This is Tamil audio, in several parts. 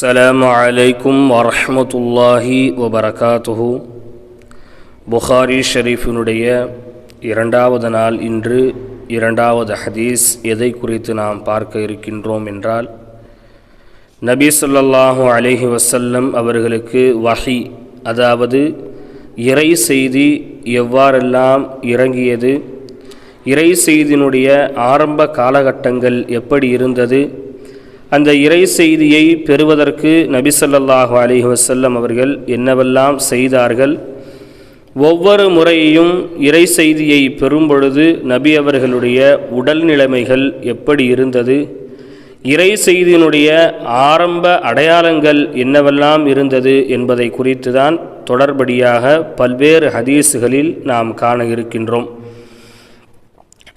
السلام عليكم ورحمة الله وبركاته புகாரி ஷரீஃபினுடைய இரண்டாவது நாள் இன்று இரண்டாவது ஹதீஸ் எதை குறித்து நாம் பார்க்க இருக்கின்றோம் என்றால் நபி ஸல்லல்லாஹு அலைஹி வஸல்லம் அவர்களுக்கு வஹி அதாவது இறை செய்தி எவ்வாறெல்லாம் இறங்கியது இறை செய்தியினுடைய ஆரம்ப காலகட்டங்கள் எப்படி இருந்தது அந்த இறை செய்தியை பெறுவதற்கு நபி ஸல்லல்லாஹு வசல்லம் அவர்கள் என்னவெல்லாம் செய்தார்கள்? ஒவ்வொரு முறையும் இறை செய்தியை பெறும் பொழுது நபி அவர்களுடைய உடல் நிலைமைகள் எப்படி இருந்தது? இறை செய்தியினுடைய ஆரம்ப அடையாளங்கள் என்னவெல்லாம் இருந்தது என்பதை குறித்து தான் தொடர்படியாக பல்வேறு ஹதீஸுகளில் நாம் காண இருக்கின்றோம்.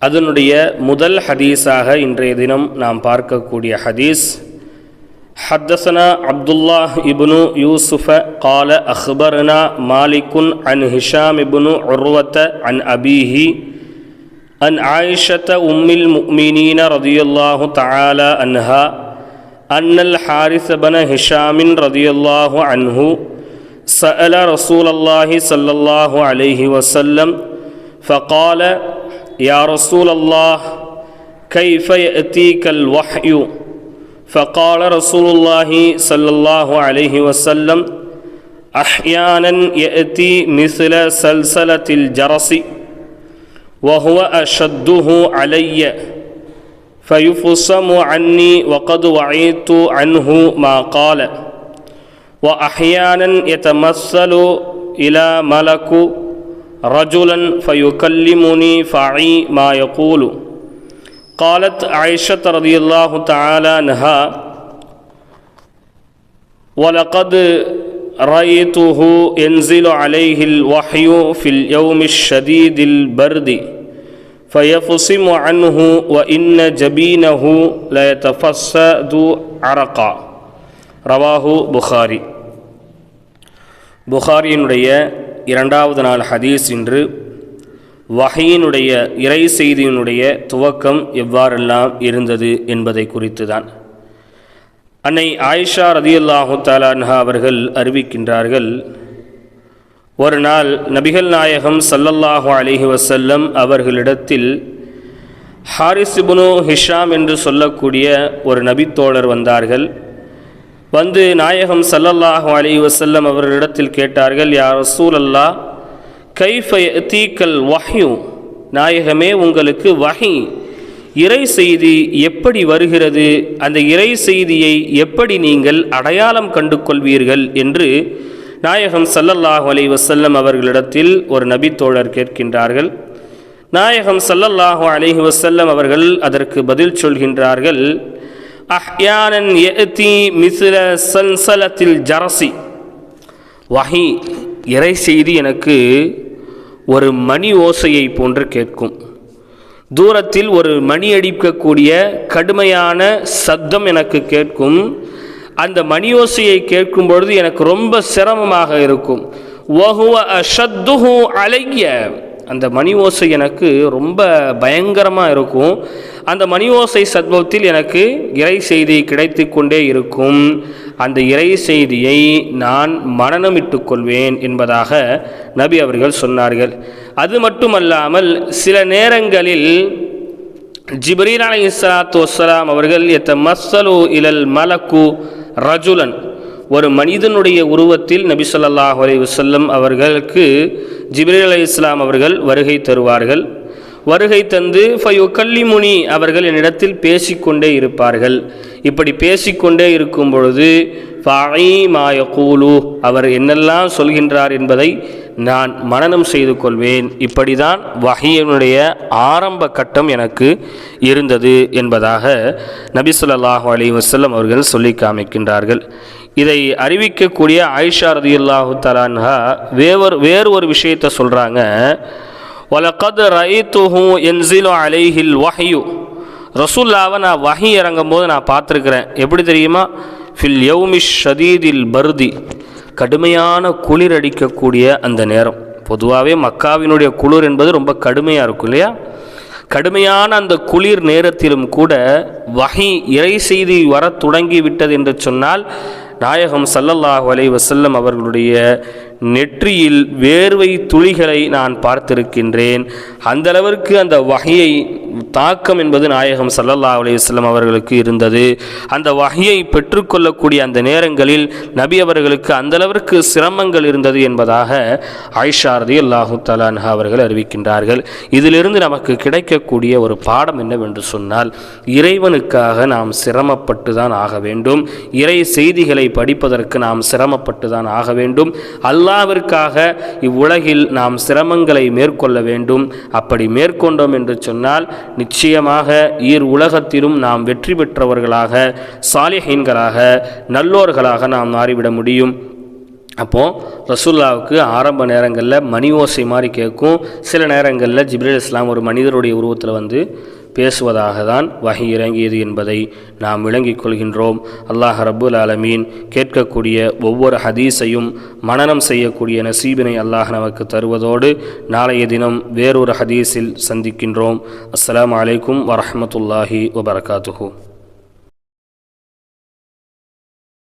அதனுடைய முதல் ஹதீஸாக இன்றைய தினம் நாம் பார்க்கக்கூடிய ஹதீஸ் حدثنا عبد الله ابن يوسف قال أخبرنا مالك عن هشام بن عروة عن أبيه عن عائشة أم المؤمنين رضي الله تعالى عنها أن الحارث بن هشام رضي الله عنه سأل رسول الله صلى الله عليه وسلم فقال يا رسول الله كيف يأتيك الوحي؟ فقال رسول الله صلى الله عليه وسلم أحيانا يأتي مثل سلسلة الجرس وهو أشده علي فيفصم عني وقد وعيت عنه ما قال. وأحيانا يتمثل إلى ملك رجلا فيكلمني فعي ما يقول قالت عائشة رضي الله تعالى عنها ولقد رأيته ينزل عليه الوحي في اليوم الشديد البرد فيفصم عنه وإن جبينه ليتفسد عرقا رواه புகாரி புகாரியினுடைய இரண்டாவது நாள் ஹதீஸ் இன்று வகையினுடைய இறை செய்தியினுடைய துவக்கம் எவ்வாறெல்லாம் இருந்தது என்பதை குறித்து தான் அன்னை ஆயிஷா ரதியுல்லாஹு தாலான்ஹா அவர்கள் அறிவிக்கின்றார்கள் ஒரு நாள் நபிகள் நாயகம் சல்லல்லாஹு அலிஹி வசல்லம் அவர்களிடத்தில் ஹாரிசிபுனு ஹிஷாம் என்று சொல்லக்கூடிய ஒரு நபித்தோழர் வந்தார்கள். வந்து நாயகம் சல்லல்லாஹு அலி வசல்லம் அவர்களிடத்தில் கேட்டார்கள் யார் ரசூல் அல்லா கைஃப தீக்கல் வஹியும் நாயகமே உங்களுக்கு வஹி இறை செய்தி எப்படி வருகிறது? அந்த இறை செய்தியை எப்படி நீங்கள் அடையாளம் கண்டு கொள்வீர்கள் என்று நாயகம் சல்லல்லாஹு அலி வசல்லம் அவர்களிடத்தில் ஒரு நபித்தோழர் கேட்கின்றார்கள். நாயகம் சல்லல்லாஹு அலிஹி வசல்லம் அவர்கள் அதற்கு பதில் சொல்கின்றார்கள் அஹ்யானன் எத்தி மிசில சன்சலத்தில் ஜரசி வஹி இறை செய்தி எனக்கு ஒரு மணி ஓசையை போன்று கேட்கும். தூரத்தில் ஒரு மணி அடிக்கக்கூடிய கடுமையான சத்தம் எனக்கு கேட்கும். அந்த மணி ஓசையை கேட்கும் பொழுது எனக்கு ரொம்ப சிரமமாக இருக்கும். ஒஹுவ அஷத்துஹு அலைய. அந்த மணி ஓசை எனக்கு ரொம்ப பயங்கரமாக இருக்கும். அந்த மணி ஓசை சத்பவத்தில் எனக்கு இறை செய்தி கிடைத்து கொண்டே இருக்கும். அந்த இறை செய்தியை நான் மனநமிட்டு கொள்வேன் என்பதாக நபி அவர்கள் சொன்னார்கள். அது மட்டுமல்லாமல் சில நேரங்களில் ஜிப்ரீல் அலி இஸ்லாத்து வசலாம் அவர்கள் எத்த மசலு இலல் மலக்கு ரஜுலன் ஒரு மனிதனுடைய உருவத்தில் நபி சொல்லாஹ் அலி வசல்லம் அவர்களுக்கு ஜிப்ரீல் அலி இஸ்லாம் அவர்கள் வருகை தருவார்கள். வருகை தந்து ஃபயு கல்லிமுனி அவர்கள் என்னிடத்தில் பேசிக்கொண்டே இருப்பார்கள். இப்படி பேசிக்கொண்டே இருக்கும் பொழுது ஃபாயி கூலு அவர் என்னெல்லாம் சொல்கின்றார் என்பதை நான் மனனம் செய்து கொள்வேன். இப்படிதான் வகையினுடைய ஆரம்ப கட்டம் எனக்கு இருந்தது என்பதாக நபி சொல்லாஹு அலி வசல்லம் அவர்கள் சொல்லி காமிக்கின்றார்கள். இதை அறிவிக்கக்கூடிய ஆயிஷா ரதியுல்லாஹு தலான்ஹா வேறு வேறு ஒரு விஷயத்தை சொல்கிறாங்க வலக்கத் ரைத்துஹு என்சிலு அலைஹில் வஹியு. ரசூல்லாவை நான் வஹி இறங்கும் போது நான் பார்த்துருக்குறேன். எப்படி தெரியுமா? ஃபில் யௌமிஷ் ஷதீதில் பருதி. கடுமையான குளிர் அடிக்கக்கூடிய அந்த நேரம். பொதுவாகவே மக்காவினுடைய குளிர் என்பது ரொம்ப கடுமையாக இருக்கும் இல்லையா? கடுமையான அந்த குளிர் நேரத்திலும் கூட வகை இறை செய்தி வரத் தொடங்கி விட்டது என்று சொன்னால் நாயகம் சல்லல்லாஹ் அலை வசல்லம் அவர்களுடைய நெற்றியில் வேர்வை துளிகளை நான் பார்த்திருக்கின்றேன். அந்த அளவிற்கு அந்த வகையை தாக்கம் என்பது நாயகம் சல்லல்லா அலையுஸ்லம் அவர்களுக்கு இருந்தது. அந்த வகையை பெற்றுக்கொள்ளக்கூடிய அந்த நேரங்களில் நபி அவர்களுக்கு அந்தளவிற்கு சிரமங்கள் இருந்தது என்பதாக ஐஷாரதி அல்லாஹு தலான்ஹா அவர்கள் அறிவிக்கின்றார்கள். இதிலிருந்து நமக்கு கிடைக்கக்கூடிய ஒரு பாடம் என்னவென்று சொன்னால் இறைவனுக்காக நாம் சிரமப்பட்டு தான் ஆக வேண்டும். இறை செய்திகளை படிப்பதற்கு நாம் சிரமப்பட்டு தான் ஆக வேண்டும். அல்லாவிற்காக இவ்வுலகில் நாம் சிரமங்களை மேற்கொள்ள வேண்டும். அப்படி மேற்கொண்டோம் என்று சொன்னால் நிச்சயமாக ஈர் உலகத்திலும் நாம் வெற்றி பெற்றவர்களாக சாலிஹீன்களாக நல்லோர்களாக நாம் மாறிவிட முடியும். அப்போது ரசுல்லாவுக்கு ஆரம்ப நேரங்களில் மணி ஓசை மாதிரி கேட்கும். சில நேரங்களில் ஜிப்ரேல் இஸ்லாம் ஒரு மனிதருடைய உருவத்தில் வந்து பேசுவதாக தான் வகை இறங்கியது என்பதை நாம் விளங்கிக் கொள்கின்றோம். அல்லாஹ் ரபுல் ஆலமீன் கேட்கக்கூடிய ஒவ்வொரு ஹதீஸையும் மனனம் செய்யக்கூடிய நசீபினை அல்லாஹ் நமக்கு தருவதோடு நாளைய தினம் வேறொரு ஹதீஸில் சந்திக்கின்றோம். அஸ்லாம் அலைக்கும் வரமத்துல்லாஹி வபர்காத்துஹூ.